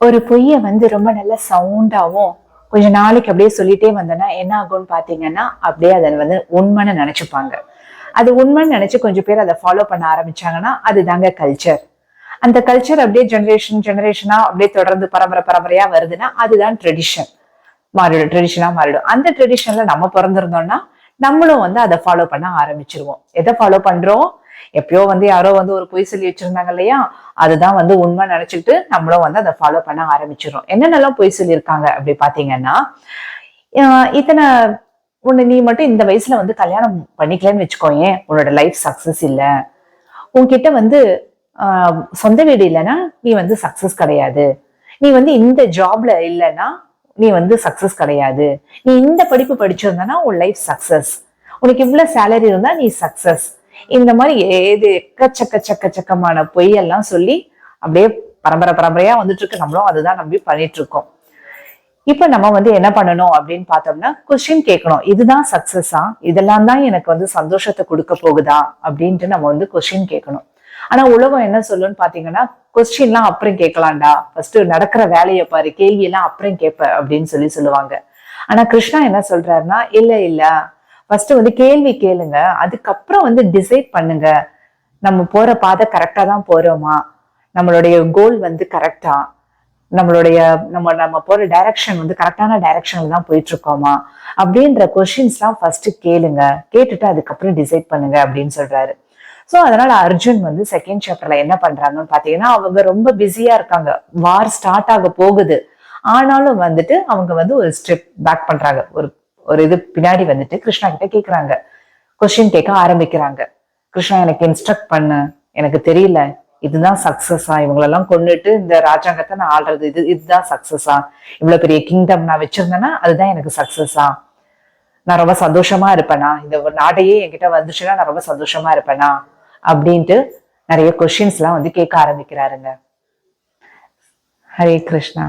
ஒரு பொய்யை வந்து ரொம்ப நல்ல சவுண்டாவும் கொஞ்ச நாளைக்கு அப்படியே சொல்லிட்டே வந்தோன்னா என்ன ஆகும்னு பாத்தீங்கன்னா அப்படியே அதை வந்து உண்மைன்னு நினைச்சுப்பாங்க. அது உண்மைன்னு நினைச்சு கொஞ்சம் பேர் அதை ஃபாலோ பண்ண ஆரம்பிச்சாங்கன்னா அதுதாங்க கல்ச்சர் அந்த கல்ச்சர் அப்படியே ஜெனரேஷன் ஜெனரேஷனா அப்படியே தொடர்ந்து பரம்பரை பரம்பரையா வருதுன்னா அதுதான் ட்ரெடிஷன் மாறிடும் ட்ரெடிஷனா மாறிடும். அந்த ட்ரெடிஷன்ல நம்ம பிறந்திருந்தோம்னா நம்மளும் வந்து அதை ஃபாலோ பண்ண ஆரம்பிச்சிருவோம். எதை ஃபாலோ பண்றோம்? எப்பயோ வந்து யாரோ வந்து ஒரு பொய் சொல்லி வச்சிருந்தாங்க இல்லையா? அதுதான் வந்து உண்மை நினைச்சுக்கிட்டு நம்மளும் வந்து அதை ஃபாலோ பண்ண ஆரம்பிச்சிடும் என்னென்னலாம் பொய் சொல்லியிருக்காங்க அப்படி பாத்தீங்கன்னா இத்தனை உன்னை நீ மட்டும் இந்த வயசுல வந்து கல்யாணம் பண்ணிக்கலன்னு வச்சுக்கோயேன் உன்னோட லைஃப் சக்சஸ் இல்ல. உன்கிட்ட வந்து ஆஹ் சொந்த வீடு இல்லைன்னா நீ வந்து சக்சஸ் கிடையாது. நீ வந்து இந்த ஜாப்ல இல்லைன்னா நீ வந்து சக்சஸ் கிடையாது. நீ இந்த படிப்பு படிச்சிருந்தனா உன் லைஃப் சக்சஸ் உனக்கு இவ்வளவு சேலரி இருந்தா நீ சக்சஸ் இந்த மாதிரி ஏது எக்கச்சக்க சக்க சக்கமான பொய்யெல்லாம் சொல்லி அப்படியே பரம்பரை பரம்பரையா வந்துட்டு இருக்கு நம்மளும் அதுதான் நம்பி பண்ணிட்டு இருக்கோம் இப்ப நம்ம வந்து என்ன பண்ணணும் அப்படின்னு பார்த்தோம்னா கொஸ்டின் கேட்கணும். இதுதான் சக்சஸா இதெல்லாம் தான் எனக்கு வந்து சந்தோஷத்தை கொடுக்க போகுதா? அப்படின்ட்டு நம்ம வந்து கொஸ்டின் கேட்கணும். ஆனா உலகம் என்ன சொல்லுன்னு பாத்தீங்கன்னா கொஸ்டின்லாம் அப்புறம் கேட்கலாம்டா. ஃபர்ஸ்ட் நடக்கிற வேலையை பாரு கேள்வி எல்லாம் அப்புறம் கேட்ப அப்படின்னு சொல்லி சொல்லுவாங்க. ஆனா கிருஷ்ணா என்ன சொல்றாருன்னா இல்ல இல்ல. ஃபர்ஸ்ட் வந்து கேள்வி கேளுங்க. அதுக்கப்புறம் வந்து டிசைட் பண்ணுங்க. நம்ம போற பாதை கரெக்டா தான் போறோமா? நம்மளுடைய கோல் வந்து கரெக்டா நம்மளுடைய நம்ம நம்ம போற டைரக்ஷன் வந்து கரெக்டான டைரக்ஷன்ல தான் போயிட்டு இருக்கோமா அப்படின்ற கொஷின்ஸ்லாம் ஃபர்ஸ்ட் கேளுங்க. கேட்டுட்டு அதுக்கப்புறம் டிசைட் பண்ணுங்க அப்படின்னு சொல்றாரு. ஸோ அதனால அர்ஜுன் வந்து செகண்ட் சாப்டர்ல என்ன பண்றாங்கன்னு பாத்தீங்கன்னா அவங்க ரொம்ப பிஸியா இருக்காங்க. வார் ஸ்டார்ட் ஆக போகுது. ஆனாலும் வந்துட்டு அவங்க வந்து ஒரு ஸ்டெப் பேக் பண்றாங்க. ஒரு ஒரு இது பின்னாடி வந்துட்டு கிருஷ்ணா கிட்ட கேக்குறாங்க. கொஸ்டின் கேட்க ஆரம்பிக்கிறாங்க. கிருஷ்ணா எனக்கு இன்ஸ்ட்ரக்ட் பண்ணு. எனக்கு தெரியல. இதுதான் சக்சஸா இவங்களெல்லாம் கொண்டுட்டு இந்த ராஜாங்கத்தை நான் ஆள்றது. இது இதுதான் சக்சஸா இவ்வளவு பெரிய கிங்டம் நான் வச்சிருந்தேன்னா அதுதான் எனக்கு சக்சஸா நான் ரொம்ப சந்தோஷமா இருப்பேனா? இந்த ஒரு நாடையே என்கிட்ட வந்துச்சுன்னா நான் ரொம்ப சந்தோஷமா இருப்பேனா? அப்படின்ட்டு நிறைய கொஷின்ஸ்லாம் எல்லாம் வந்து கேட்க ஆரம்பிக்கிறாருங்க. ஹரே கிருஷ்ணா.